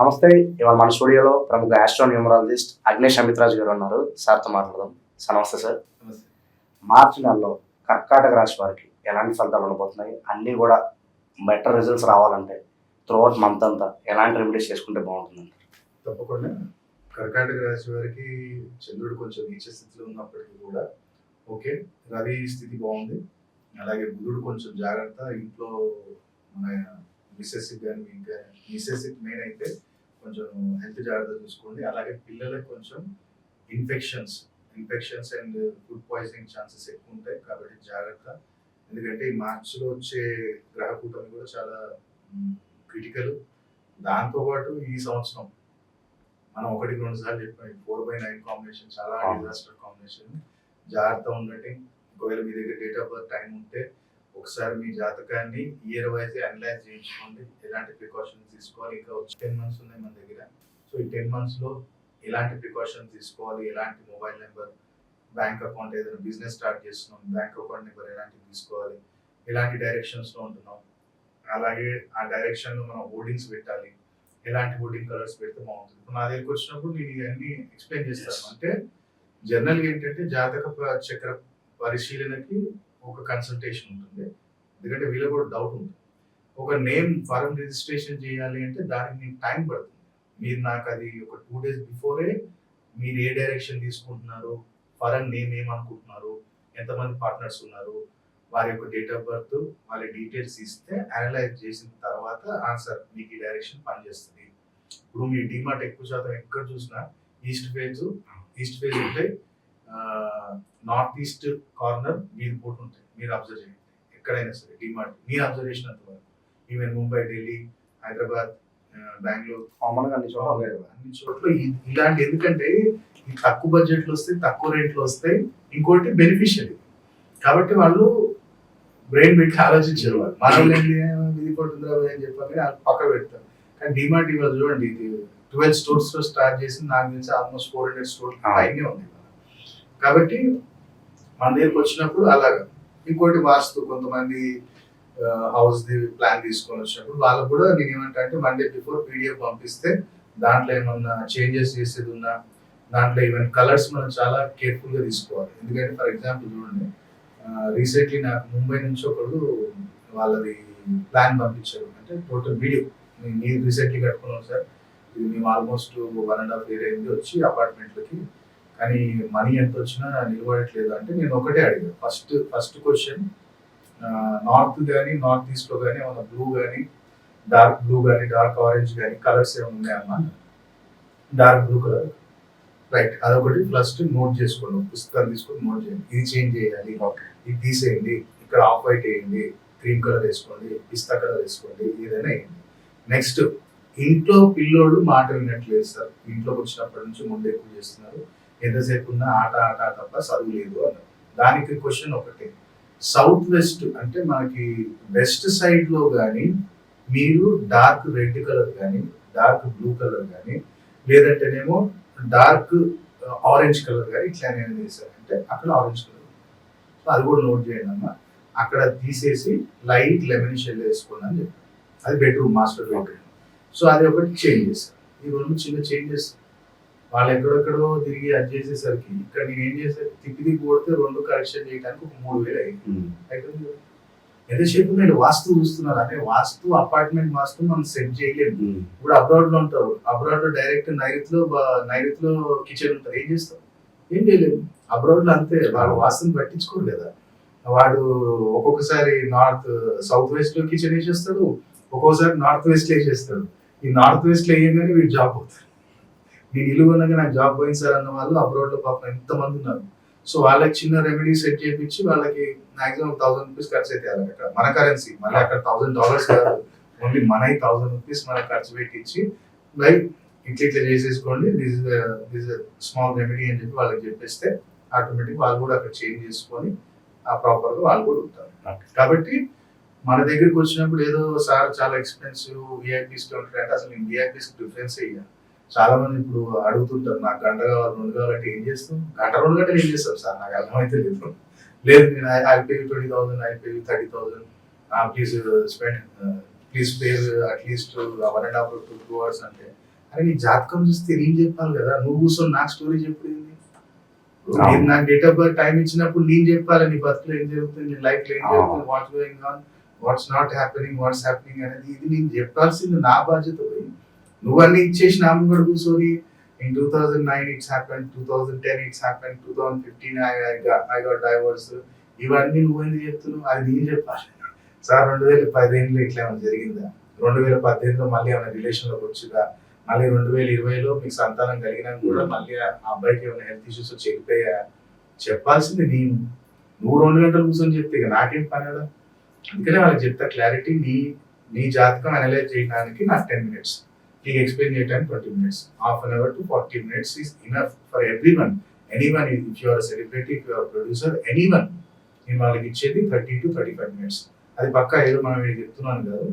నమస్తే ఇవాళ మన స్టూడియోలో ప్రముఖ ఆస్ట్రో న్యూమరాలజిస్ట్ అగ్నేష్ అమిత్రాజ్ గారు ఉన్నారు. సార్తో మాట్లాడదాం. సార్ నమస్తే సార్. మార్చి నెలలో కర్కాటక రాశి వారికి ఎలాంటి ఫలితాలు ఉండబోతున్నాయి? అన్నీ కూడా బెటర్ రిజల్ట్స్ రావాలంటే త్రూఅవుట్ మంత్ అంతా ఎలాంటి రెమెడీస్ చేసుకుంటే బాగుంటుంది? తప్పకుండా. కర్కాటక రాశి వారికి చంద్రుడు కొంచెం నీచ స్థితిలో ఉన్నప్పటికీ కూడా ఓకే రవి స్థితి బాగుంది. అలాగే బుధుడు కొంచెం జాగ్రత్త. ఇంట్లో మన మిస్సెస్ కానీ ఇంకా మిస్సెస్ మెయిన్ అయితే కొంచెం హెల్త్ జాగ్రత్త చూసుకోండి. అలాగే పిల్లలకు కొంచెం infections infections and food poisoning chances ఎక్కువ ఉంటాయి కాబట్టి జాగ్రత్త. ఎందుకంటే ఈ మార్చిలో వచ్చే గ్రహ కూటమి కూడా చాలా క్రిటికల్ దాంతోపాటు ఈ సంవత్సరం మనం ఒకటికి రెండు సార్లు చెప్పాం ఫోర్ బై నైన్ కాంబినేషన్ చాలా. డిజాస్టర్ కాంబినేషన్ జాగ్రత్త ఉండండి. ఒకవేళ మీ దగ్గర డేట్ ఆఫ్ బర్త్ టైం ఉంటే ఒకసారి మీ జాతకాన్ని ఇయర్ వైజ్ అనలైజ్ చేయించుకోండి. ఎలాంటి ప్రికాషన్స్ తీసుకోవాలి? ఇంకా వచ్చి టెన్ మంత్స్ ఉన్నాయి మన దగ్గర. సో ఈ టెన్ మంత్స్లో ఎలాంటి ప్రికాషన్స్ తీసుకోవాలి? ఎలాంటి మొబైల్ నెంబర్ బ్యాంక్ అకౌంట్ ఏదైనా బిజినెస్ స్టార్ట్ చేస్తున్నాం. బ్యాంక్ అకౌంట్ నెంబర్ ఎలాంటివి తీసుకోవాలి? ఎలాంటి డైరెక్షన్స్లో ఉంటున్నాం? అలాగే ఆ డైరెక్షన్లో మనం హోర్డింగ్స్ పెట్టాలి. ఎలాంటి హోర్డింగ్ కలర్స్ పెడితే బాగుంటుంది? ఇప్పుడు నా దగ్గరికి వచ్చినప్పుడు నేను ఇవన్నీ ఎక్స్ప్లెయిన్ చేస్తాను. అంటే జనరల్ ఏంటంటే జాతక చక్ర పరిశీలనకి ఒక కన్సల్టేషన్ ఉంటుంది. ఎందుకంటే వీళ్ళకి కూడా డౌట్ ఉంది ఒక నేమ్ ఫారం రిజిస్ట్రేషన్ చేయాలి అంటే దానికి మీకు టైం పడుతుంది. మీరు నాకు అది ఒక టూ డేస్ బిఫోరే మీరు ఏ డైరెక్షన్ తీసుకుంటున్నారు? ఫారం నేమ్ ఏమనుకుంటున్నారు? ఎంతమంది పార్ట్నర్స్ ఉన్నారు? వారి యొక్క డేట్ ఆఫ్ బర్త్ వాళ్ళ డీటెయిల్స్ ఇస్తే అనలైజ్ చేసిన తర్వాత ఆన్సర్ మీకు ఈ డైరెక్షన్ పనిచేస్తుంది. ఇప్పుడు మీ డిమార్ట్ ఎక్కువ శాతం ఎక్కడ చూసినా ఈస్ట్ ఫేజ్ ఈస్ట్ ఫేజ్ ఉంటాయి నార్త్ ఈస్ట్ కార్నర్ మీరు పోటీ ఉంటాయి మీరు అబ్జర్వ్ చేయండి. ఎక్కడైనా సరే డిమార్ట్ మీ అబ్జర్వేషన్ అంత వరకు. ఈవెన్ ముంబై ఢిల్లీ హైదరాబాద్ బెంగళూరు కామన్గా అన్ని చోట్ల. అన్ని చోట్ల ఇలాంటి ఎందుకంటే తక్కువ బడ్జెట్లో వస్తాయి తక్కువ రేట్లో వస్తాయి. ఇంకోటి బెనిఫిషియరీ కాబట్టి వాళ్ళు బ్రెయిన్ పెట్టి ఆలోచించారు వాళ్ళు. మనం ఏంటి ఇది పడుతుందా అని వాళ్ళు పక్క పెడతారు. కానీ డిమార్ట్ ఇవాళ చూడండి ఇది ట్వెల్వ్ స్టోర్స్లో స్టార్ట్ చేసి నాకు తెలిసి ఆల్మోస్ట్ ఫోర్ హండ్రెడ్ స్టోర్ ఆ. పైనే ఉంది. కాబట్టి మన దగ్గరికి వచ్చినప్పుడు అలాగా. ఇంకోటి వాస్తు కొంతమంది హౌస్ ది ప్లాన్ తీసుకొని వచ్చినప్పుడు వాళ్ళకు కూడా నేను ఏమంటా అంటే వన్ డే బిఫోర్ పీడిఎఫ్ పంపిస్తే దాంట్లో ఏమన్నా చేంజెస్ చేసేది ఉన్నా దాంట్లో ఈవెన్ కలర్స్ మనం చాలా కేర్ఫుల్గా తీసుకోవాలి. ఎందుకంటే ఫర్ ఎగ్జాంపుల్ చూడండి రీసెంట్లీ నాకు ముంబై నుంచి ఒకళ్ళు వాళ్ళది ప్లాన్ పంపించారు. అంటే టోటల్ వీడియో మీరు రీసెంట్లీ కట్టుకున్నాం సార్. ఇది మేము almost one and half year అయింది వచ్చి అపార్ట్మెంట్లకి కానీ మనీ ఎంత వచ్చినా నిలబడట్లేదు అంటే నేను ఒకటే అడిగాను. ఫస్ట్ ఫస్ట్ క్వశ్చన్ నార్త్ కానీ నార్త్ ఈస్ట్లో కానీ ఏమన్నా బ్లూ కానీ డార్క్ బ్లూ కానీ డార్క్ ఆరెంజ్ కానీ కలర్స్ ఏమైనా ఉన్నాయమ్మా? డార్క్ బ్లూ కలర్ రైట్ అదొకటి. ఫస్ట్ నోట్ చేసుకోండి. పుస్తకాలు తీసుకొని నోట్ చేయండి. ఇది చేంజ్ చేయాలి. ఓకే ఇది తీసేయండి. ఇక్కడ ఆఫ్ వైట్ వేయండి. క్రీమ్ కలర్ వేసుకోండి. పిస్తా కలర్ వేసుకోండి. ఏదైనా వేయండి. నెక్స్ట్ ఇంట్లో పిల్లోడు మాట వినట్లేదు సార్. ఇంట్లోకి వచ్చినప్పటి నుంచి ముందు ఎక్కువ చేస్తున్నారు. ఎంతసేపు ఉన్నా ఆట ఆట తప్ప చదువు లేదు అన్నారు దానికి క్వశ్చన్ ఒకటే. సౌత్ వెస్ట్ అంటే మనకి వెస్ట్ సైడ్లో కానీ మీరు డార్క్ రెడ్ కలర్ కానీ డార్క్ బ్లూ కలర్ కానీ లేదంటేనేమో డార్క్ ఆరెంజ్ కలర్ కానీ ఇట్లా నేను చేశారంటే అక్కడ ఆరెంజ్ కలర్ సో అది కూడా నోట్ చేయండి అమ్మా. అక్కడ తీసేసి లైట్ లెమన్ షెల్ వేసుకోండి అని చెప్పారు. అది బెడ్రూమ్ మాస్టర్ బెడ్రూమ్ సో అది ఒకటి చేంజ్ చేశారు. ఈ రెండు చిన్న చేంజెస్ వాళ్ళు ఎక్కడెక్కడో తిరిగి అది చేసేసరికి ఇక్కడ నేను ఏం చేశాను తిప్పి తిప్పి కొడితే రెండు కరెక్షన్ చేయడానికి ఒక మూడు వేలు అయింది. ఎంతసేపు మీరు వాస్తు చూస్తున్నారు. అంటే వాస్తు అపార్ట్మెంట్ వాస్తు మనం సెట్ చేయలేము. ఉమ్. ఇప్పుడు అబ్రాడ్లో ఉంటారు. అబ్రాడ్లో డైరెక్ట్ నైరుత్లో నైరుత్లో కిచెన్ ఉంటుంది ఏం చేస్తాం ఏం చేయలేము. అబ్రాడ్లో అంతే. వాడు వాస్తుని పట్టించుకోరు కదా. వాడు ఒక్కొక్కసారి నార్త్ సౌత్ వెస్ట్లో కిచెన్ వేసేస్తాడు. ఒక్కొక్కసారి నార్త్ వెస్ట్ వేసేస్తాడు. ఈ నార్త్ వెస్ట్లో వేయగానే వీడు జాబ్ అవుతారు నేను ఇల్లు నాకు జాబ్ పోయింది సార్ అన్న వాళ్ళు అబ్రాడ్లో పాపం ఎంతమంది ఉన్నారు. సో వాళ్ళకి చిన్న రెమెడీ సెట్ చేయించి వాళ్ళకి మాక్సిమం థౌసండ్ రూపీస్ ఖర్చు అయితే అక్కడ. మన కరెన్సీ. మళ్ళీ అక్కడ థౌసండ్ డాలర్స్ కాదు. ఓన్లీ మన థౌసండ్ రూపీస్ మనకు ఖర్చు పెట్టించి లైక్ ఇట్లా ఇట్లా చేసేసుకోండి. దిస్ దిస్ స్మాల్ రెమెడీ అని చెప్పి వాళ్ళకి చెప్పేస్తే ఆటోమేటిక్ వాళ్ళు కూడా అక్కడ చేంజ్ చేసుకొని ఆ ప్రాపర్గా వాళ్ళు కూడా ఉంటారు. కాబట్టి మన దగ్గరికి వచ్చినప్పుడు ఏదో సార్ చాలా ఎక్స్పెన్సివ్ విఐపీస్ ఉంటాయి అంటే అసలు విఐపీస్ డిఫరెన్స్ అయ్యా చాలా మంది ఇప్పుడు అడుగుతుంటారు నాకు గంట కావాలి రెండు కావాలంటే ఏం చేస్తాం గంట రెండు గంటలు ఏం చేస్తాం సార్? నాకు అర్థమైతే లేదు. లేదు నేను I pay twenty thousand I pay thirty thousand please spend please pay at least one and half to two hours అంటే అరే నీ జాతకం చూస్తే నేను చెప్పాలి కదా? నువ్వు కూర్చొని నాకు స్టోరీ చెప్పుడు అవును. నేను నాకు డేట్ ఆఫ్ బర్త్ టైం ఇచ్చినప్పుడు నేను చెప్పాలి నీ బతుకులో ఏం జరుగుతుంది నీ లైఫ్లో ఏం. జరుగుతుంది what's going on what's not happening what's happening అనేది ఇది నేను చెప్పాల్సింది నా బాధ్యత పోయి నువ్వు అన్ని ఇచ్చేసి నా ముంగడు కూర్చొని in two thousand nine it's happen two thousand ten it's happen two thousand fifteen I got divorce ఇవన్నీ నువ్వు ఎందుకు చెప్తున్నావు? అది నేను చెప్పాలి. సార్ రెండు వేల పదిహేనులో ఇట్లా ఏమైనా జరిగిందా? రెండు వేల పద్దెనిమిదిలో మళ్ళీ ఏమైనా రిలేషన్లోకి వచ్చిందా? మళ్ళీ రెండు వేల ఇరవైలో మీకు సంతానం కలిగినా కూడా మళ్ళీ ఆ అబ్బాయికి ఏమైనా హెల్త్ ఇష్యూస్ చెడిపోయా చెప్పాల్సింది నేను. నువ్వు రెండు గంటలు కూర్చొని చెప్తే ఇక నాకేం పని కదా అందుకనే వాళ్ళకి చెప్తా క్లారిటీ నీ నీ జాతకం అనలైజ్ చేయడానికి నాకు టెన్ మినిట్స్ నీకు ఎక్స్ప్లెయిన్ చేయడానికి twenty minutes half an hour to forty minutes is enough for every one any one if your celebrity if your producer any one నేను వాళ్ళకి ఇచ్చేది thirty to thirty five minutes అది పక్కా ఏదో మనం ఇక్కడ చెప్తున్నాను కాదు.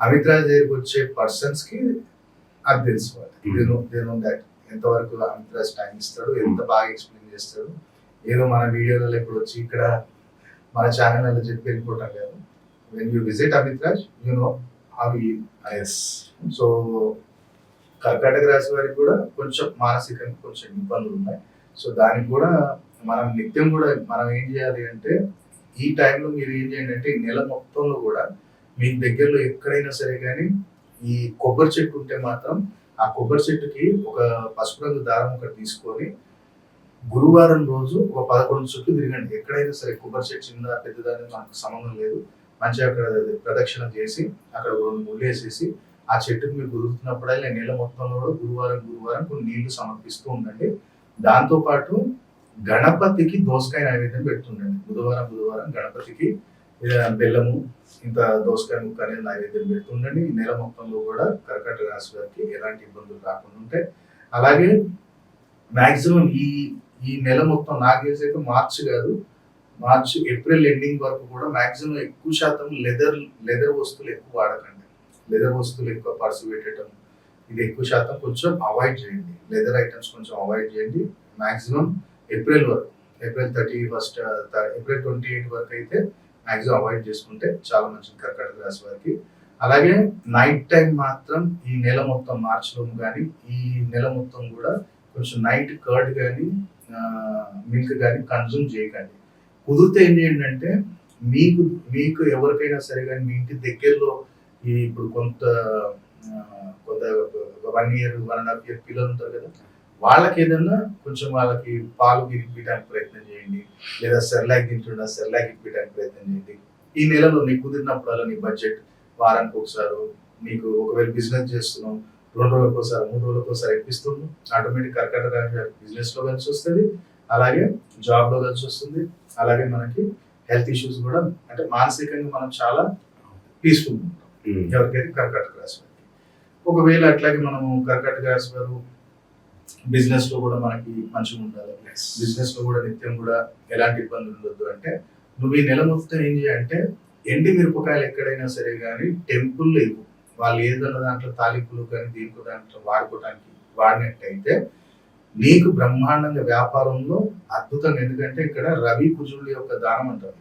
అమిత్ రాజ్ దగ్గరికి వచ్చే పర్సన్స్కి అది తెలుసుకోవాలి. They know they know that ఎంతవరకు అమిత్ రాజ్ టైం ఇస్తాడు ఎంత బాగా ఎక్స్ప్లెయిన్ చేస్తాడు. ఏదో మన వీడియోలలో ఇప్పుడు వచ్చి ఇక్కడ మన ఛానల్లో చెప్పి వెళ్ళిపోవటం కాదు. When you visit Amit Raj you know how so కర్కాటక రాశి వారికి కూడా కొంచెం మానసికంగా కొంచెం ఇబ్బందులు ఉన్నాయి సో దానికి కూడా మనం నిత్యం కూడా మనం ఏం చేయాలి అంటే ఈ టైంలో మీరు ఏం చేయండి అంటే నెల మొత్తంలో కూడా మీ దగ్గరలో ఎక్కడైనా సరే కానీ ఈ కొబ్బరి చెట్టు ఉంటే మాత్రం ఆ కొబ్బరి చెట్టుకి ఒక పసుపు రంగు దారం ఒకటి తీసుకొని గురువారం రోజు ఒక పదకొండు చుట్టూ తిరగండి ఎక్కడైనా సరే కొబ్బరి చెట్టు చిన్న పెద్దదాన్ని మనకు సంబంధం లేదు మంచిగా అక్కడ ప్రదక్షిణ చేసి అక్కడ ఒక రెండు ముళ్ళు వేసేసి ఆ చెట్టుకు మీరు కుదురుతున్నప్పుడల్లా నెల మొత్తంలో కూడా గురువారం గురువారం కొన్ని నీళ్ళు సమర్పిస్తూ ఉండండి. దాంతోపాటు గణపతికి దోసకాయ నైవేద్యం పెడుతుండండి. బుధవారం బుధవారం గణపతికి బెల్లము ఇంత దోసకాయ ముక్క అనేది నైవేద్యం పెడుతుండండి. ఈ నెల మొత్తంలో కూడా కర్కట రాశి వారికి ఎలాంటి ఇబ్బందులు రాకుండా ఉంటాయి అలాగే మాక్సిమం ఈ ఈ నెల మొత్తం నాకు తెలిసి అయితే మార్చి కాదు. మార్చ్ ఏప్రిల్ ఎండింగ్ వరకు కూడా మాక్సిమం ఎక్కువ శాతం లెదర్ లెదర్ వస్తువులు ఎక్కువ వాడకండి. లెదర్ వస్తువులు ఎక్కువ పర్సు పెట్టడం ఇది ఎక్కువ శాతం కొంచెం అవాయిడ్ చేయండి. లెదర్ ఐటమ్స్ కొంచెం అవాయిడ్ చేయండి. మాక్సిమం ఏప్రిల్ వరకు April thirty first April twenty eight వరకు అయితే మాక్సిమం అవాయిడ్ చేసుకుంటే చాలా మంచిది కర్కాటక రాశి వారికి. అలాగే నైట్ టైం మాత్రం ఈ నెల మొత్తం మార్చిలో కానీ ఈ నెల మొత్తం కూడా కొంచెం నైట్ కర్డ్ కానీ మిల్క్ కానీ కన్జ్యూమ్ చేయకండి. కుదిరితే ఏం చేయండి అంటే మీకు మీకు ఎవరికైనా సరే కానీ మీ ఇంటి దగ్గరలో ఈ ఇప్పుడు కొంత కొంత one year one and half year పిల్లలు ఉంటారు కదా వాళ్ళకి ఏదన్నా కొంచెం వాళ్ళకి పాలు ఇప్పించడానికి ప్రయత్నం చేయండి. లేదా సెర్లాక్ తింటున్నా సెర్లాక్ ఇప్పించడానికి ప్రయత్నం చేయండి. ఈ నెలలో నీకు కుదిరినప్పుడల్లా నీ బడ్జెట్ వారానికి ఒకసారి నీకు ఒకవేళ బిజినెస్ చేస్తున్నావు రెండు రోజులకు ఒకసారి మూడు రోజులకు ఒకసారి ఇప్పిస్తున్నావు ఆటోమేటిక్ కర్కట బిజినెస్లో కలిసి వస్తుంది. అలాగే జాబ్లో కలిసి వస్తుంది. అలాగే మనకి హెల్త్ ఇష్యూస్ కూడా అంటే మానసికంగా మనం చాలా పీస్ఫుల్ ఉంటాం. ఉమ్. ఎవరికైతే కర్కాటక రాశి వారికి. ఒకవేళ అట్లాగే మనము కర్కాటక రాశి వారు బిజినెస్లో కూడా మనకి మంచిగా ఉండాలి. బిజినెస్లో కూడా నిత్యం కూడా ఎలాంటి ఇబ్బందులు ఉండొద్దు అంటే నువ్వు ఈ నెల మొత్తం ఏం చేయాలంటే ఎండి మిరపకాయలు ఎక్కడైనా సరే కానీ టెంపుల్ లేవు. వాళ్ళు ఏదన్నా దాంట్లో తాలింపులు కానీ దీనికి దాంట్లో వాడుకోవడానికి వాడినట్టయితే నీకు బ్రహ్మాండంగా వ్యాపారంలో అద్భుతంగా ఎందుకంటే ఇక్కడ రవి కుజుళ్ళ యొక్క దానం అంటారు.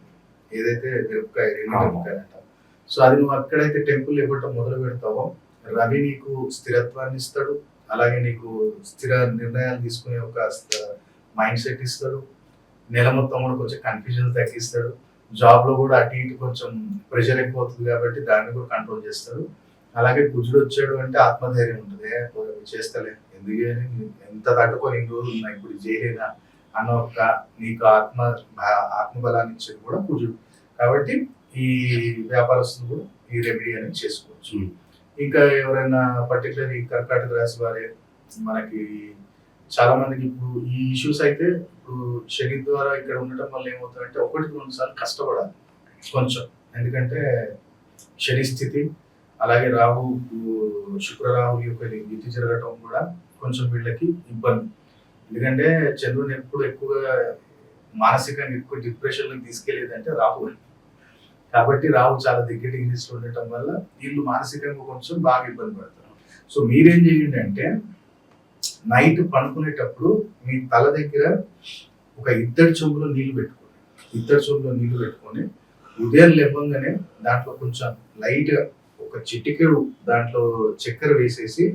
ఏదైతే మిరపకాయ అంటారు. సో అది నువ్వు ఎక్కడైతే టెంపుల్ ఇవ్వటం మొదలు పెడతావో రవి నీకు స్థిరత్వాన్ని ఇస్తాడు. అలాగే నీకు స్థిర నిర్ణయాలు తీసుకునే ఒక మైండ్ సెట్ ఇస్తాడు. నెల మొత్తం కూడా కొంచెం కన్ఫ్యూజన్ తగ్గిస్తాడు. జాబ్లో కూడా అటు ఇటు కొంచెం ప్రెషర్ ఎక్కువ అవుతుంది కాబట్టి దాన్ని కూడా కంట్రోల్ చేస్తాడు. అలాగే కుజుడు వచ్చాడు అంటే ఆత్మధైర్యం ఉంటుంది. చేస్తలే. ఎందుకు చేయను? ఎంత తట్టుకొని ఇన్ని రోజులు ఉన్నా ఇప్పుడు ఇది చేయలేనా అన్న ఒక నీకు ఆత్మ ఆత్మబలాన్ని ఇచ్చేది కూడా కుజుడు కాబట్టి ఈ వ్యాపారస్తులు కూడా ఈ రెమెడీ అనేది చేసుకోవచ్చు. ఇంకా ఎవరైనా పర్టికులర్ ఈ కర్కాటక రాశి వారే మనకి చాలా మందికి ఇప్పుడు ఈ ఇష్యూస్ అయితే ఇప్పుడు శని ద్వారా ఇక్కడ ఉండటం వల్ల ఏమవుతుందంటే ఒకటికి రెండు సార్లు కష్టపడాలి కొంచెం ఎందుకంటే శని స్థితి అలాగే రాహు శుక్ర రాహు యొక్క యుద్ధి జరగటం కూడా కొంచెం వీళ్ళకి ఇబ్బంది. ఎందుకంటే చంద్రుని ఎప్పుడు ఎక్కువగా మానసికంగా ఎక్కువ డిప్రెషన్లోకి తీసుకెళ్ళేదంటే రాహు కాబట్టి రాహు చాలా దగ్గర డిగ్రీస్ ఉండటం వల్ల వీళ్ళు మానసికంగా కొంచెం బాగా ఇబ్బంది పడతారు. సో మీరేం చేయండి అంటే నైట్ పడుకునేటప్పుడు మీ తల దగ్గర ఒక ఇద్దరు చెంబులో నీళ్ళు పెట్టుకోండి. ఇద్దరు చెంబులో నీళ్ళు పెట్టుకొని ఉదయం లేవంగానే దాంట్లో కొంచెం లైట్గా ఒక చిటికెడు దాంట్లో చక్కెర వేసేసి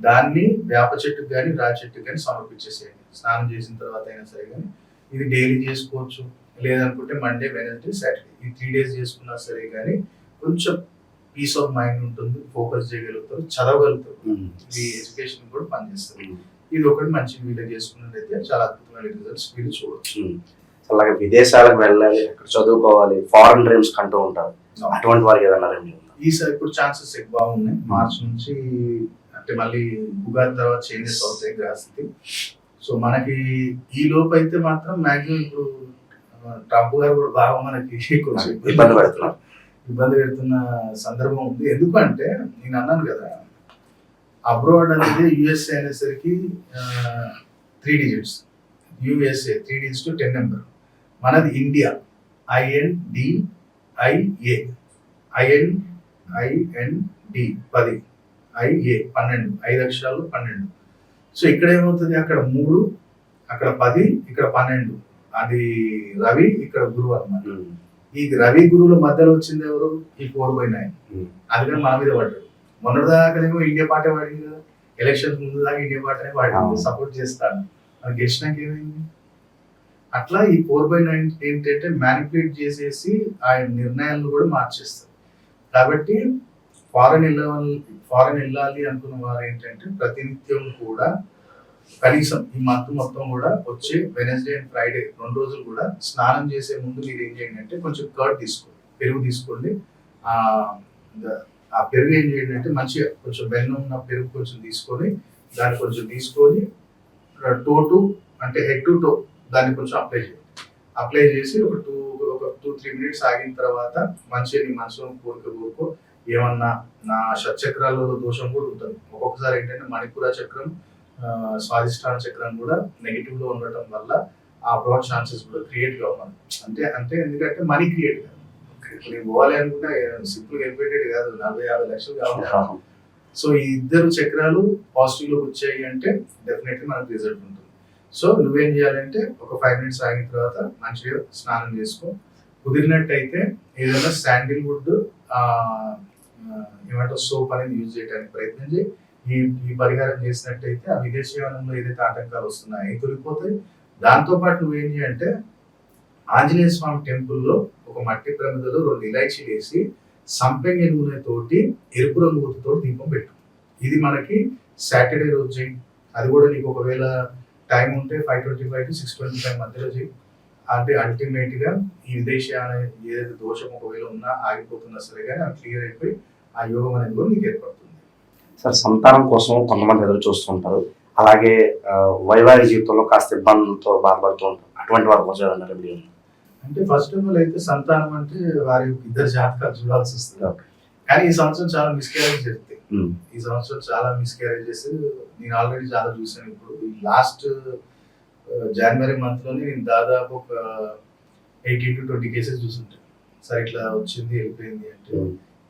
దాన్ని వేప చెట్టుకు కానీ రాజ చెట్టుకు కానీ సమర్పించేసేయండి. స్నానం చేసిన తర్వాత అయినా సరే కానీ ఇది డైలీ చేసుకోవచ్చు. లేదనుకుంటే మండే వెనస్డే సాటర్డే. ఈ త్రీ డేస్ చేసుకున్నా సరే కానీ కొంచెం పీస్ ఆఫ్ మైండ్ ఉంటుంది ఫోకస్ చేయగలుగుతారు చదవగలుగుతారు. ఇది ఎడ్యుకేషన్ కూడా పనిచేస్తుంది. ఇది ఒకటి మంచి వీడియో చేసుకున్నట్టయితే చాలా అద్భుతమైన రిజల్ట్స్ మీరు చూడొచ్చు. ఉమ్. అలాగే విదేశాలకు వెళ్ళాలి అక్కడ చదువుకోవాలి ఫారెన్ డ్రీమ్స్ కంటూ ఉంటారు. అటువంటి వారికి ఏదైనా రెమెడీ ఉందా? ఈసారి ఇప్పుడు ఛాన్సెస్ ఎక్కువ బాగున్నాయి మార్చ్ నుంచి అంటే మళ్ళీ ఉగాది తర్వాత చేంజెస్ అవుతాయి గ్రహస్థితి సో మనకి ఈ లోపు అయితే మాత్రం మాక్సిమం ఇప్పుడు ట్రంప్ గారు కూడా బాగా మనకి కొంచెం ఇబ్బంది పెడుతున్నారు. ఇబ్బంది పెడుతున్న సందర్భం ఉంది. ఎందుకంటే నేను అన్నాను కదా అబ్రాడ్ అనేది యుఎస్ఏ అనేసరికి three digits USA three digits to ten number మనది India. I N D I A I N I N D పది. ఐఏ పన్నెండు ఐదు అక్షరాలు పన్నెండు. సో ఇక్కడ ఏమవుతుంది? అక్కడ మూడు అక్కడ పది ఇక్కడ పన్నెండు. అది రవి ఇక్కడ గురువు అన్నమాట. ఉమ్. ఈ రవి గురువుల మధ్యలో వచ్చింది ఎవరు? ఈ ఫోర్ బై నైన్. ఉమ్. అది కానీ మన మీద పడ్డాడు. మొన్నటిదాకానేమో ఇండియా పార్టీ వాడింది కదా. ఎలక్షన్ ముందు దాకా ఇండియా పార్టీనే వాడింది. సపోర్ట్ చేస్తాను. మనకి గెలిచినాక ఏమైంది? అట్లా ఈ ఫోర్ బై నైన్ ఏంటంటే మ్యానిపులేట్ చేసేసి ఆయన నిర్ణయాలను కూడా మార్చేస్తారు కాబట్టి ఫారెన్ వెళ్ళాలి ఫారెన్ వెళ్ళాలి అనుకున్న వారు ఏంటంటే ప్రతినిత్యం కూడా కనీసం ఈ మంత్ మొత్తం కూడా వచ్చే వెనస్డే అండ్ ఫ్రైడే రెండు రోజులు కూడా స్నానం చేసే ముందు మీరు ఏం చేయండి అంటే కొంచెం కర్డ్ తీసుకోండి పెరుగు తీసుకోండి. ఆ పెరుగు ఏం చేయండి అంటే మంచిగా కొంచెం బెల్లం ఉన్న పెరుగు కొంచెం తీసుకొని దాన్ని కొంచెం తీసుకొని టో టు అంటే హెడ్ టు టో దాన్ని కొంచెం అప్లై చేయండి. అప్లై చేసి ఒక టూ ఒక టూ త్రీ మినిట్స్ ఆగిన తర్వాత మంచిగా నీ మనసులో కోరిక కోరుకో ఏమన్నా నా షట్చక్రాలలో దోషం కూడా ఉంటుంది. ఒక్కొక్కసారి ఏంటంటే మణిపుర చక్రం స్వాధిష్టాన చక్రం కూడా నెగిటివ్లో ఉండటం వల్ల ఆ బ్రాడ్ ఛాన్సెస్ కూడా క్రియేట్ కావాలి అంటే అంటే ఎందుకంటే మనీ క్రియేట్ కాదు. నేను పోవాలి అనుకుంటే సింపుల్ వెళ్ళిపోయేది కాదు నలభై యాభై లక్షలు కావాలి. సో ఈ ఇద్దరు చక్రాలు పాజిటివ్లోకి వచ్చాయి అంటే డెఫినెట్లీ మనకు రిజల్ట్ ఉంటుంది. సో నువ్వేం చేయాలంటే ఒక ఫైవ్ మినిట్స్ ఆగిన తర్వాత మంచిగా స్నానం చేసుకో. కుదిరినట్టయితే ఏదైనా శాండిల్ వుడ్ ఏమంటారు సోప్ అనేది యూజ్ చేయడానికి ప్రయత్నం చేయి. ఈ ఈ పరిహారం చేసినట్టయితే ఆ విదేశీయానంలో ఏదైతే ఆటంకాలు వస్తున్నాయో అవి తొలిగిపోతాయి. దాంతో పాటు నువ్వేం చేయంటే ఆంజనేయ స్వామి టెంపుల్లో ఒక మట్టి ప్రమిదలో రెండు ఇలాచీలు వేసి సంపెంగ నూనె తోటి ఎరుపు రంగు గుర్తుతో దీపం పెట్టు. ఇది మనకి సాటర్డే రోజు చేయి. అది కూడా నీకు ఒకవేళ టైం ఉంటే five twenty five to six twenty five మధ్యలో చేయి. అంటే అల్టిమేట్గా ఈ విదేశీ ఏదైతే దోషం ఒకవేళ ఉన్నా ఆగిపోతున్నా సరే కానీ అది క్లియర్ అయిపోయి ఆ యోగం అనేది కూడా నీకు ఏర్పడుతుంది. సార్ సంతానం కోసం కొంతమంది ఎదురు చూస్తుంటారు అలాగే వైవాహిక జీవితంలో కాస్త ఇబ్బందులతో బాధపడుతూ ఉంటారు. అటువంటి వారి కోసం అంటే ఫస్ట్ ఆఫ్ ఆల్ అయితే సంతానం అంటే వారి ఇద్దరు జాతకాలు చూడాల్సి వస్తుంది. కానీ ఈ సంవత్సరం చాలా మిస్క్యారేజ్ జరుగుతాయి. ఈ సంవత్సరం చాలా మిస్క్యారేజెస్ నేను ఆల్రెడీ చాలా చూసాను ఇప్పుడు. ఈ లాస్ట్ జనవరి మంత్లోనే నేను దాదాపు ఒక ఎయిటీ టు ట్వంటీ కేసెస్ చూసుంటాను సార్ ఇట్లా వచ్చింది వెళ్ళిపోయింది అంటే.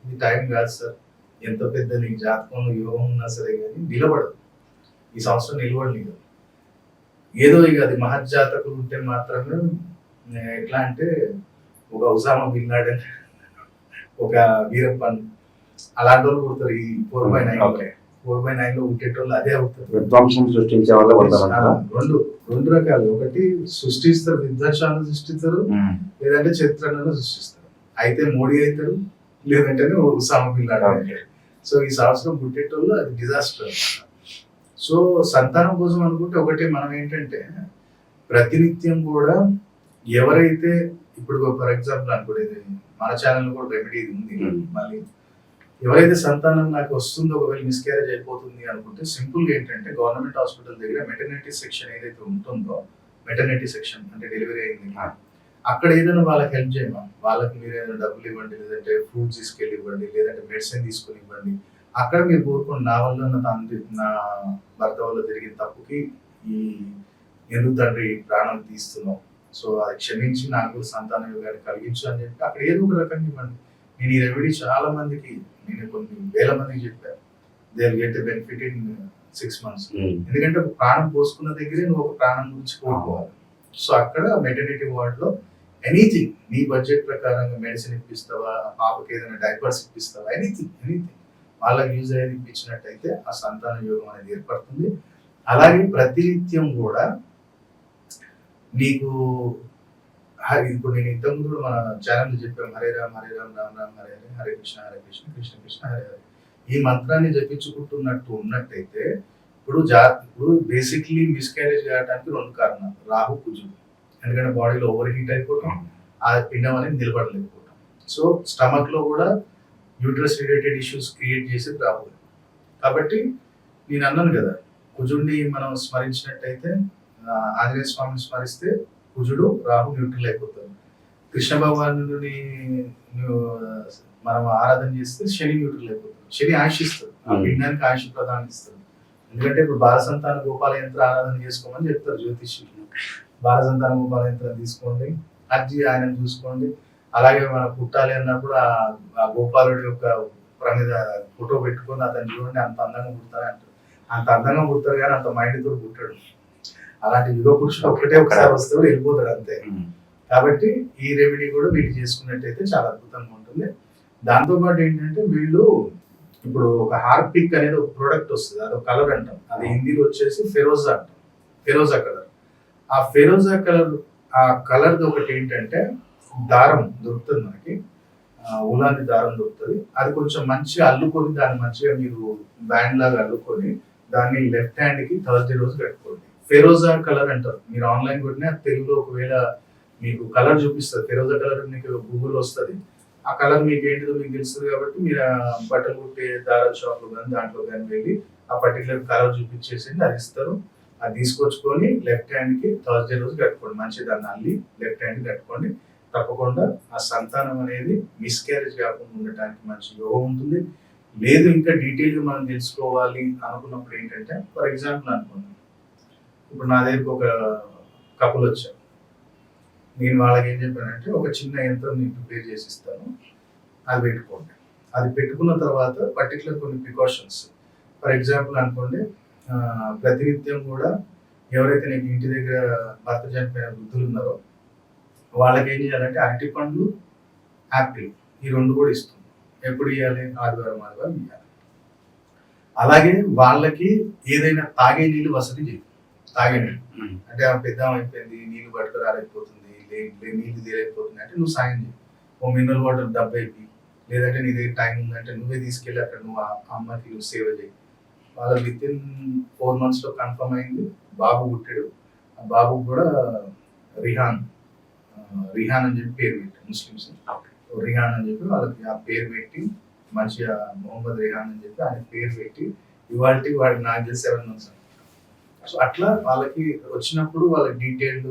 ఇది టైం కాదు సార్. ఎంత పెద్ద నీకు జాతకంలో యోగం ఉన్నా సరే కానీ నిలబడదు. ఈ సంవత్సరం నిలబడి నీకు ఏదో ఇక అది మహజ్జాతకులు ఉంటే మాత్రమే ఎట్లా అంటే ఒక ఉసామా బిన్ లాడెన్ ఒక వీరప్పన్ అలాంటి వాళ్ళు పుడతారు ఈ four by nine four by నైన్లో పుట్టేటోళ్ళు అదే అవుతారు. విధ్వంసం సృష్టించే వాళ్ళే పడతారంటారా రెండు రెండు రకాలు. ఒకటి సృష్టిస్తారు విధ్వంసాలను సృష్టిస్తారు లేదంటే చరిత్రలను సృష్టిస్తారు. అయితే మోడీ అవుతారు లేదంటే ఉసామా బిన్ లాడెన్ సో ఈ సంవత్సరం పుట్టేటోళ్ళు అది డిజాస్టర్ సో సంతానం కోసం అనుకుంటే ఒకటే మనం ఏంటంటే ప్రతినిత్యం కూడా ఎవరైతే ఇప్పుడు ఫర్ ఎగ్జాంపుల్ అనుకోండి ఇది మన ఛానల్ కూడా రెమెడీ ఉంది. Hmm. మళ్ళీ ఎవరైతే సంతానం నాకు వస్తుందో ఒకవేళ మిస్క్యారేజ్ అయిపోతుంది అనుకుంటే సింపుల్గా ఏంటంటే గవర్నమెంట్ హాస్పిటల్ దగ్గర మెటర్నిటీ సెక్షన్ ఏదైతే ఉంటుందో మెటర్నిటీ సెక్షన్ అంటే డెలివరీ అయింది. అక్కడ ఏదైనా వాళ్ళకి హెల్ప్ చేయమా? వాళ్ళకి మీరు ఏదైనా డబ్బులు ఇవ్వండి లేదంటే ఫ్రూట్స్ తీసుకెళ్ళి ఇవ్వండి లేదంటే మెడిసిన్ తీసుకొని ఇవ్వండి అక్కడ మీరు కోరుకోండి నా వల్ల నా తండ్రి నా భర్త వల్ల జరిగిన తప్పుకి ఈ ఎందుకు తండ్రి ప్రాణం తీస్తున్నాం. సో అది క్షమించి నాకు సంతాన యోగాన్ని కలిగించు అని చెప్పి అక్కడ ఏదో ఒక రకంగా ఇవ్వండి. నేను ఈ రెమెడీ చాలా మందికి నేను కొన్ని వేల మందికి చెప్పాను they get benefit in six months. ఎందుకంటే ఒక ప్రాణం పోసుకున్న దగ్గరే నువ్వు ఒక ప్రాణం గురించి కోరుకోవాలి. సో అక్కడ మెటర్నిటీ వార్డ్లో ఎనీథింగ్ నీ బడ్జెట్ ప్రకారంగా మెడిసిన్ ఇప్పిస్తావా? పాపకి ఏదైనా డైపర్స్ ఇప్పిస్తావా? ఎనీథింగ్ ఎనీథింగ్ వాళ్ళకి యూజ్ అయ్యేది ఇప్పించినట్టయితే ఆ సంతాన యోగం అనేది ఏర్పడుతుంది. అలాగే ప్రతినిత్యం కూడా నీకు ఇప్పుడు నేను ఇంతకుముందు కూడా మన ఛానల్ చెప్పాం హరే రామ్ హరే రామ్ రామ్ రామ్ హరే హరే హరే కృష్ణ హరే కృష్ణ కృష్ణ కృష్ణ హరే హరే. ఈ మంత్రాన్ని జపించుకుంటున్నట్టు ఉన్నట్టయితే ఇప్పుడు జా ఇప్పుడు బేసిక్లీ మిస్క్యారేజ్ కావడానికి రెండు కారణాలు. రాహు కుజుడు. ఎందుకంటే బాడీలో ఓవర్ హీట్ అయిపోవటం ఆ పిండం అనేది నిలబడలేకపోవటం సో స్టమక్లో కూడా యూట్రస్ రిలేటెడ్ ఇష్యూస్ క్రియేట్ చేసేది రాహు కాబట్టి నేను అన్నాను కదా కుజుడిని మనం స్మరించినట్టయితే ఆంజనేయ స్వామిని స్మరిస్తే కుజుడు రాహు న్యూట్రల్ అయిపోతారు. కృష్ణ భగవానుడిని ను- మనం ఆరాధన చేస్తే శని న్యూట్రల్ అయిపోతారు. శని ఆశిస్తాడు ఆ Hmm. పిండానికి ఆయుష్ ప్రదానం ఇస్తాడు ఎందుకంటే ఇప్పుడు బాల సంతాన గోపాల యంత్ర ఆరాధన చేసుకోమని చెప్తారు జ్యోతిష్యులు. బాల సంతాన గోపాల యంత్రం తీసుకోండి. అర్జీ ఆయన చూసుకోండి. అలాగే మనం పుట్టాలి అన్నప్పుడు ఆ గోపాలుడి యొక్క ప్రమిద ఫోటో పెట్టుకొని అతను చూడండి అంత అందంగా పుడతారు అంటారు అంత అందంగా పుడతారు కానీ అంత మైండ్ తోటి పుట్టాడు. అలాంటి యుగ పురుషుడు ఒకటే ఒకసారి వస్తాడు వెళ్ళిపోతాడు అంతే. కాబట్టి ఈ రెమెడీ కూడా వీళ్ళు చేసుకున్నట్టయితే చాలా అద్భుతంగా ఉంటుంది. దాంతో పాటు ఏంటంటే వీళ్ళు ఇప్పుడు ఒక హార్పిక్ అనేది ఒక ప్రోడక్ట్ వస్తుంది. అది ఒక కలర్ అంటాం. అది హిందీలో వచ్చేసి ఫెరోజా అంటాం. ఫెరోజా కలర్ ఆ ఫెరోజా కలర్ ఆ కలర్ ఒకటి ఏంటంటే దారం దొరుకుతుంది మనకి. ఉలాంటి దారం దొరుకుతుంది. అది కొంచెం మంచిగా అల్లుకొని దాన్ని మంచిగా మీరు బ్యాండ్ లాగా అల్లుకొని దాన్ని లెఫ్ట్ హ్యాండ్కి థర్స్డే రోజు కట్టుకోండి. ఫెరోజా కలర్ అంటారు. మీరు ఆన్లైన్ కొట్టినా తెలుగులో ఒకవేళ మీకు కలర్ చూపిస్తుంది. ఫెరోజా కలర్ మీకు గూగుల్ వస్తుంది. ఆ కలర్ మీకు ఏంటిదో మీకు తెలుస్తుంది కాబట్టి మీరు బట్టలు కుట్టే దారాల షాప్లో కానీ దాంట్లో కానీ వెళ్ళి ఆ పర్టికులర్ కలర్ చూపించేసి అది ఇస్తారు. అది తీసుకొచ్చుకొని లెఫ్ట్ హ్యాండ్కి థర్స్డే రోజు కట్టుకోండి. మంచి దాన్ని అల్లి లెఫ్ట్ హ్యాండ్ కట్టుకోండి. తప్పకుండా ఆ సంతానం అనేది మిస్క్యారేజ్ కాకుండా ఉండటానికి మంచి యోగం ఉంటుంది. లేదు ఇంకా డీటెయిల్ మనం తెలుసుకోవాలి అనుకున్నప్పుడు ఏంటంటే ఫర్ ఎగ్జాంపుల్ అనుకోండి. ఇప్పుడు నా దగ్గరకు ఒక కపుల్ వచ్చారు. నేను వాళ్ళకి ఏం చెప్పానంటే ఒక చిన్న యంత్రం నేను ప్రిపేర్ చేసి ఇస్తాను. అది పెట్టుకోండి. అది పెట్టుకున్న తర్వాత పర్టికులర్ కొన్ని ప్రికాషన్స్ ఫర్ ఎగ్జాంపుల్ అనుకోండి ప్రతినిత్యం కూడా ఎవరైతే నీకు ఇంటి దగ్గర భర్త చనిపోయిన వృద్ధులు ఉన్నారో వాళ్ళకి ఏం చేయాలంటే అరటి పండ్లు యాపిల్ ఈ రెండు కూడా ఇస్తుంది ఎప్పుడు ఇవ్వాలి ఆదివారం ఆదివారం ఇవ్వాలి అలాగే వాళ్ళకి ఏదైనా తాగే నీళ్ళు వసతి చేయి. తాగే నీళ్ళు. అంటే ఆమె పెద్ద అయిపోయింది నీళ్ళు పట్టుకురాలేకపోతుంది నీళ్ళు తీయలేకపోతుంది అంటే నువ్వు సాయం చేయి. ఓ మినరల్ వాటర్ డబ్బా లేదంటే నీ దగ్గర టైం ఉందంటే నువ్వే తీసుకెళ్ళి అక్కడ నువ్వు ఆ అమ్మకి నువ్వు సేవ చేయి. వాళ్ళ విత్ ఇన్ ఫోర్ మంత్స్లో కన్ఫర్మ్ అయింది. బాబు పుట్టాడు. ఆ బాబుకు కూడా రిహాన్. రిహాన్ అని చెప్పి పేరు పెట్టారు ముస్లిమ్స్. రిహాన్ అని చెప్పి వాళ్ళకి ఆ పేరు పెట్టి మంచిగా మొహమ్మద్ రిహాన్ అని చెప్పి ఆయన పేరు పెట్టి ఇవాళ వాడికి నాకు తెలిసి సెవెన్ మంత్స్ సో అట్లా వాళ్ళకి వచ్చినప్పుడు వాళ్ళ డీటెయిల్డ్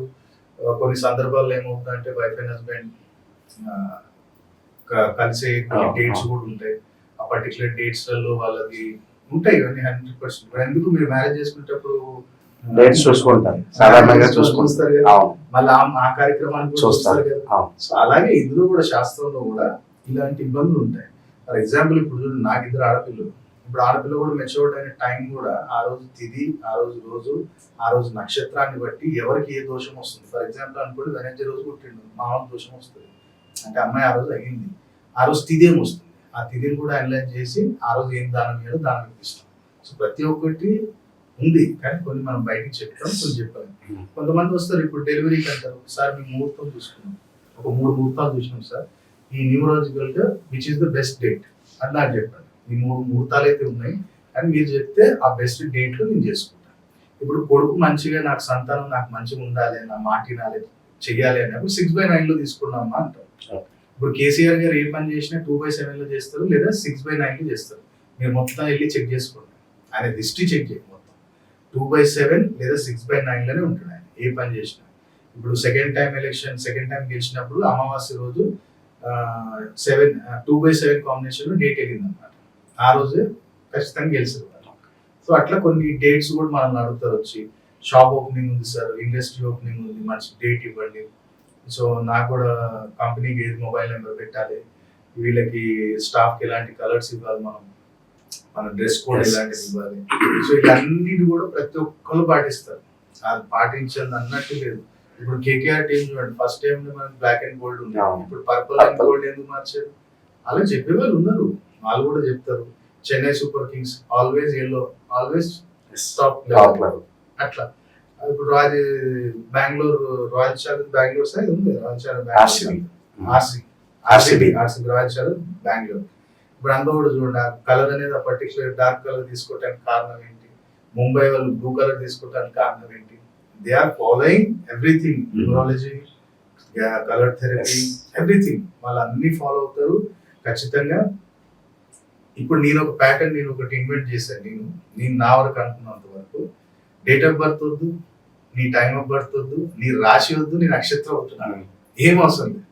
కొన్ని సందర్భాల్లో ఏమవుతుందంటే వైఫ్ అండ్ హస్బెండ్ కలిసే కొన్ని డేట్స్. కూడా ఉంటాయి. ఆ పర్టికులర్ డేట్స్లలో వాళ్ళది ఉంటాయి ఇవన్నీ హండ్రెడ్ పర్సెంట్ ఇప్పుడు ఎందుకు మీరు మ్యారేజ్ చేసుకునేటప్పుడు డేట్స్ చూసుకుంటారు. సాధారణంగా చూసుకుంటారు. మళ్ళీ ఆ- కార్యక్రమాన్ని చూస్తారు. కదా. సో అలాగే ఇందులో కూడా శాస్త్రంలో కూడా ఇలాంటి ఇబ్బందులు ఉంటాయి. ఫర్ ఎగ్జాంపుల్ ఇప్పుడు చూడు నాకు ఇద్దరు ఆడపిల్లలు. ఇప్పుడు ఆడపిల్ల కూడా మెచ్యూర్డ్ అయిన టైం కూడా ఆ రోజు తిథి ఆ రోజు రోజు ఆ రోజు నక్షత్రాన్ని బట్టి ఎవరికి ఏ దోషం వస్తుంది? ఫర్ ఎగ్జాంపుల్ అనుకోండి వెనస్డే రోజు పుట్టిండు మామూలు దోషం వస్తుంది. అంటే అమ్మాయి ఆ రోజు అయ్యింది. ఆ రోజు తిథి ఏం వస్తుంది? ఆ తిథిని కూడా అనలైజ్ చేసి ఆ రోజు ఏం దానం చేయాలో దానం ఇప్పిస్తాం సో ప్రతి ఒక్కటి ఉంది కానీ కొన్ని మనం బయటికి చెప్తాం కొన్ని చెప్పాలి. కొంతమంది వస్తారు ఇప్పుడు డెలివరీకి అంటారు సార్ మేము ముహూర్తం చూసుకున్నాం. ఒక మూడు ముహూర్తాలు చూసినాం సార్. ఈ న్యూమరాలజికల్గా which is the best date అని నాకు చెప్పండి ఈ మూడు ముహూర్తాలు అయితే ఉన్నాయి కానీ మీరు చెప్తే ఆ బెస్ట్ డేట్లో నేను చేసుకుంటాను ఇప్పుడు కొడుకు మంచిగా నాకు సంతానం నాకు మంచిగా ఉండాలి నా మాట వినాలి చెయ్యాలి అన్నప్పుడు సిక్స్ బై నైన్లో తీసుకున్నామా అంటారు. ఇప్పుడు కేసీఆర్ గారు ఏ పని చేసినా టూ బై సెవెన్లో చేస్తారు లేదా సిక్స్ బై నైన్లో చేస్తారు. మీరు మొత్తం వెళ్ళి చెక్ చేసుకోండి. ఆయన హిస్టరీ చెక్ చేయండి మొత్తం. టూ బై సెవెన్ లేదా సిక్స్ బై నైన్లోనే ఉంటాడు ఆయన ఏ పని చేసినా. ఇప్పుడు second time election second time గెలిచినప్పుడు అమావాస్య రోజు సెవెన్ టూ బై సెవెన్ కాంబినేషన్లో డేట్ వెళ్ళింది అనమాట ఆ రోజు ఖచ్చితంగా గెలిచారు సో అట్లా కొన్ని డేట్స్ కూడా మనల్ని అడుగుతారు వచ్చి. షాప్ ఓపెనింగ్ ఉంది సార్ ఇండస్ట్రీ ఓపెనింగ్ ఉంది మంచి డేట్ ఇవ్వండి. సో నాకు కూడా కంపెనీకి ఏది మొబైల్ నెంబర్ పెట్టాలి. వీళ్ళకి స్టాఫ్కి ఎలాంటి కలర్స్ ఇవ్వాలి మనం? మన డ్రెస్ కోడ్. ఎలాంటిది ఇవ్వాలి? సో ఇవన్నిటి కూడా ప్రతి ఒక్కరు పాటిస్తారు. అది పాటించాలి అన్నట్టు లేదు. ఇప్పుడు కేకేఆర్ టీం చూడండి ఫస్ట్ టైం మనకి బ్లాక్ అండ్ గోల్డ్ ఉంది. ఇప్పుడు పర్పుల్ అండ్. గోల్డ్ ఎందుకు మార్చారు? అలా చెప్పేవాళ్ళు ఉన్నారు. వాళ్ళు కూడా చెప్తారు. Chennai super kings always yellow always top అట్లా. ఇప్పుడు Raj Bengaluru royal challenge Bengaluru side ఉంది. Royal challenge RCB. R C RCB. RCB. Royal challenge Bengaluru. ఇప్పుడు అందరూ కూడా చూడండి కలర్ అనేది పర్టికులర్ డార్క్ కలర్ తీసుకోవడానికి కారణం ఏంటి? ముంబై వాళ్ళు బ్లూ కలర్ తీసుకోవడానికి కారణం ఏంటి? They are following everything. Neurology colour therapy. Everything వాళ్ళు అన్ని ఫాలో అవుతారు. ఖచ్చితంగా ఇప్పుడు నేను ఒక ప్యాటర్న్ నేను ఒకటి ఇన్వెంట్ చేశాను. నేను నేను నా వరకు అనుకున్నంత వరకు. డేట్ ఆఫ్ బర్త్ వద్దు. నీ టైం ఆఫ్ బర్త్ వద్దు నీ రాశి వద్దు నీ నక్షత్రం వద్దు ఏం అవసరం లేదు.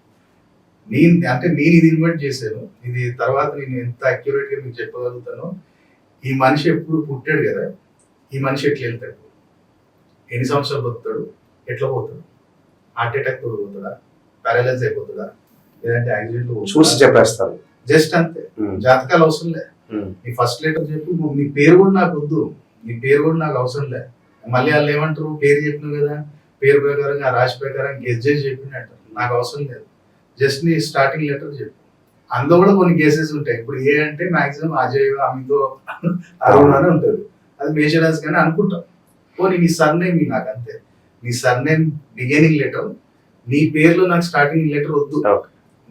నేను అంటే నేను ఇది ఇన్వెంట్ చేశాను. ఇది తర్వాత నేను ఎంత అక్యురేట్గా మీకు చెప్పగలుగుతానో ఈ మనిషి ఎప్పుడు పుట్టాడు కదా ఈ మనిషి ఎట్లా వెళ్తాడు? ఎన్ని సంవత్సరాలు బతుకుతాడు? ఎట్లా పోతాడు? హార్ట్ అటాక్ తోడు పోతాడా? పారాలైజ్ అయిపోతాడా? లేదంటే యాక్సిడెంట్ చూసి చెప్పేస్తారు. జస్ట్ అంతే. జాతకాలు అవసరం లే. నీ ఫస్ట్ లెటర్ చెప్పు నీ పేరు కూడా నాకు వద్దు. నీ పేరు కూడా నాకు అవసరం లే. మళ్ళీ వాళ్ళు ఏమంటారు? పేరు చెప్పినావు కదా. పేరు ప్రకారంగా ఆ రాశి ప్రకారం గెస్ చేసి చెప్పినట్టు. నాకు అవసరం లేదు. జస్ట్ నీ స్టార్టింగ్ లెటర్ చెప్పు. అందులో కూడా కొన్ని కేసెస్ ఉంటాయి. ఇప్పుడు ఏ అంటే మాక్సిమం అజయ్ అమితో అరుణ్ అని ఉంటుంది. అది మేషరాజ్ కానీ అనుకుంటాం. పోనీ నీ సర్నేమ్ నాకు అంతే. నీ సర్నేమ్ బిగినింగ్ లెటర్ నీ పేరులో నాకు స్టార్టింగ్ లెటర్ వద్దు.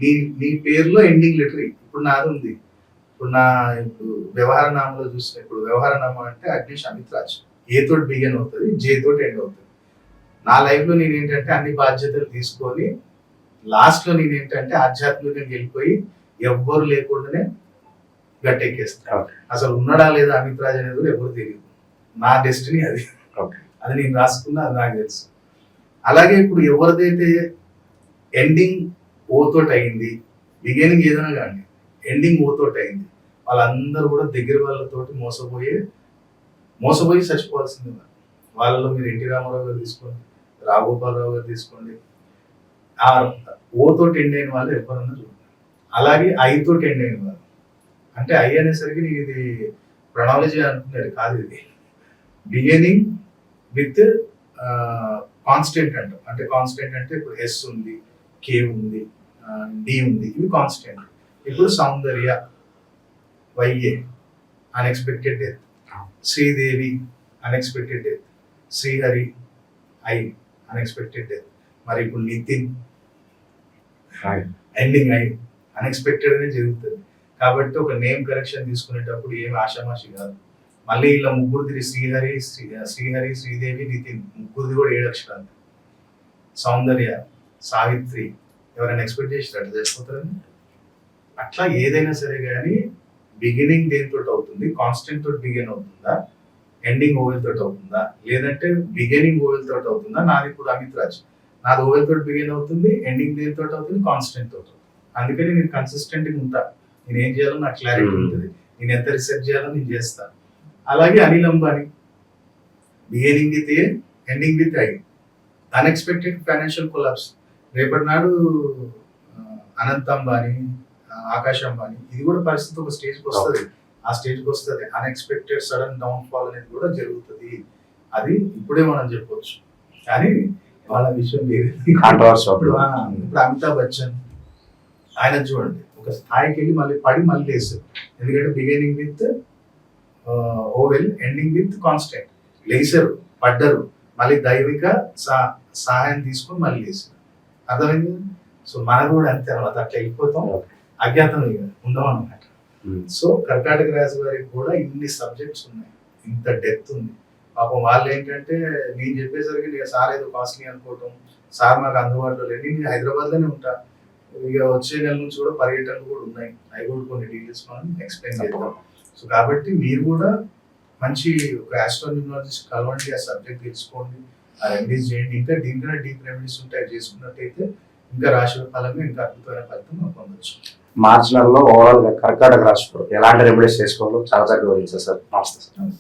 నీ నీ పేరులో ఎండింగ్ లెటర్ ఇప్పుడు నాది ఉంది. ఇప్పుడు నా ఇప్పుడు వ్యవహార నామంలో చూసిన ఇప్పుడు వ్యవహార నామం అంటే అగ్నేష్ అమిత్ రాజ్ ఏ తోటి బిగిన్ అవుతుంది జే తోటి ఎండ్ అవుతుంది. నా లైఫ్లో నేను ఏంటంటే అన్ని బాధ్యతలు తీసుకొని లాస్ట్లో నేను ఏంటంటే ఆధ్యాత్మికంగా వెళ్ళిపోయి ఎవ్వరు లేకుండానే గట్టెక్కేస్తాను. అసలు ఉన్నాడా లేదా అమిత్ రాజ్ అనేది కూడా ఎవరు తెలియదు. నా డెస్టినీ అది. అది నేను రాసుకున్నా అది నాకు తెలుసు. అలాగే ఇప్పుడు ఎవరిదైతే ఎండింగ్ ఓ తోటి అయింది బిగినింగ్ ఏదైనా కానీ ఎండింగ్ ఓ తోటి అయింది వాళ్ళందరూ కూడా దగ్గర వాళ్ళతోటి మోసపోయి మోసపోయి చచ్చిపోవాల్సింది వాళ్ళు. వాళ్ళలో మీరు ఎన్టీ రామారావు గారు తీసుకోండి రాఘోపాలరావు గారు తీసుకోండి. ఆ ఓతో ఎండ్ అయిన వాళ్ళు ఎవరన్నా చూడండి. అలాగే ఐతో ఎండ్ అయిన వాళ్ళు. అంటే ఐ అనేసరికి నీకు ఇది ప్రణాలజీ అనుకునేది కాదు ఇది. బిగినింగ్ విత్ కాన్స్టెంట్ అంటాం. అంటే కాన్స్టెంట్ అంటే ఇప్పుడు ఎస్ ఉంది కే ఉంది డి ఉంది ఇవి కాన్స్టెంట్. ఇప్పుడు Soundarya Y A unexpected death. Sridevi unexpected death Srihari I unexpected death మరి ఇప్పుడు నితిన్. ఎండింగ్ అయి అన్ఎక్స్పెక్టెడ్గా జరుగుతుంది. కాబట్టి ఒక నేమ్ కరెక్షన్ తీసుకునేటప్పుడు ఏమి ఆషామాషి కాదు. మళ్ళీ ఇలా ముగ్గురిది శ్రీహరి శ్రీ శ్రీహరి శ్రీదేవి నితిన్ ముగ్గురిది కూడా ఏడు అక్షరాలు. సౌందర్య సావిత్రి ఎవరైనా ఎక్స్పెక్ట్ చేసి అట్లా చచ్చిపోతారని అట్లా ఏదైనా సరే కానీ బిగినింగ్ దేనితో అవుతుంది కాన్స్టెంట్ తోటి బిగిన్ అవుతుందా ఎండింగ్ ఓవెల్ తోటి అవుతుందా లేదంటే బిగినింగ్ ఓవెల్ తోటి అవుతుందా నాది ఇప్పుడు అమిత్ రాజ్ నాది ఓవెల్ తోటి బిగిన్ అవుతుంది ఎండింగ్ దేనితో అవుతుంది కాన్స్టెంట్ తోటి అవుతుంది. అందుకని నేను కన్సిస్టెంట్గా ఉంటా. నేను ఏం చేయాలో నాకు క్లారిటీ Hmm. ఉంటుంది. నేను ఎంత రీసెర్చ్ చేయాలో నేను చేస్తాను అలాగే Anil Ambani. Beginning with A ending with I unexpected financial collapse రేపటి నాడు అనంత్ అంబానీ ఆ, ఆకాష్ అంబానీ ఇది కూడా పరిస్థితి ఒక స్టేజ్కి వస్తుంది. ఆ స్టేజ్కి వస్తుంది. అన్ఎక్స్పెక్టెడ్ సడన్ డౌన్ ఫాల్ అనేది కూడా జరుగుతుంది. అది ఇప్పుడే మనం చెప్పొచ్చు. కానీ వాళ్ళ విషయం వేరే. ఇప్పుడు అమితాబ్ బచ్చన్ ఆయన చూడండి ఒక స్థాయికి వెళ్ళి మళ్ళీ పడి మళ్ళీ లేస్తారు ఎందుకంటే beginning with vowel ending with constant లేచారు పడ్డరు. మళ్ళీ దైవిక సహాయం తీసుకొని మళ్ళీ లేచారు అర్థమైంది? సో మనకు కూడా అంతే అనమాట అట్లా వెళ్ళిపోతాం. అజ్ఞాతం ఇక ఉమ్, సో కర్కాటక రాశి వారికి కూడా ఇన్ని సబ్జెక్ట్స్ ఉన్నాయి. ఇంత డెప్త్ ఉంది. పాపం వాళ్ళు ఏంటంటే నేను చెప్పేసరికి నేను సార్ ఏదో కాస్ట్లీ అనుకోవటం సార్ నాకు అందుబాటులో లేదు నేను హైదరాబాద్లోనే ఉంటా. ఇక వచ్చే నెల నుంచి కూడా పర్యటనలు కూడా ఉన్నాయి. అవి కూడా కొన్ని డీటెయిల్స్ మనం ఎక్స్ప్లెయిన్ చేద్దాం. సో కాబట్టి మీరు కూడా మంచి ఒక ఆస్ట్రోన్యూమాలజిస్ట్ కలవండి ఆ సబ్జెక్ట్ తెలుసుకోండి ఆ రెమెడీస్ చేయండి. ఇంకా దీనికన్నా డీప్ రెమెడీస్ ఉంటాయి. చేసుకున్నట్టయితే ఇంకా రాశి ఫలంగా ఇంకా అద్భుతమైన ఫలితం మనం పొందొచ్చు. మార్చి నెలలో ఓవరాల్ కర్కాటక రాష్ట్రంలో ఎలాంటి రెమెడీస్ చేసుకోవాలో చాలా చక్కగా వివరించారు సార్. నమస్తే సార్.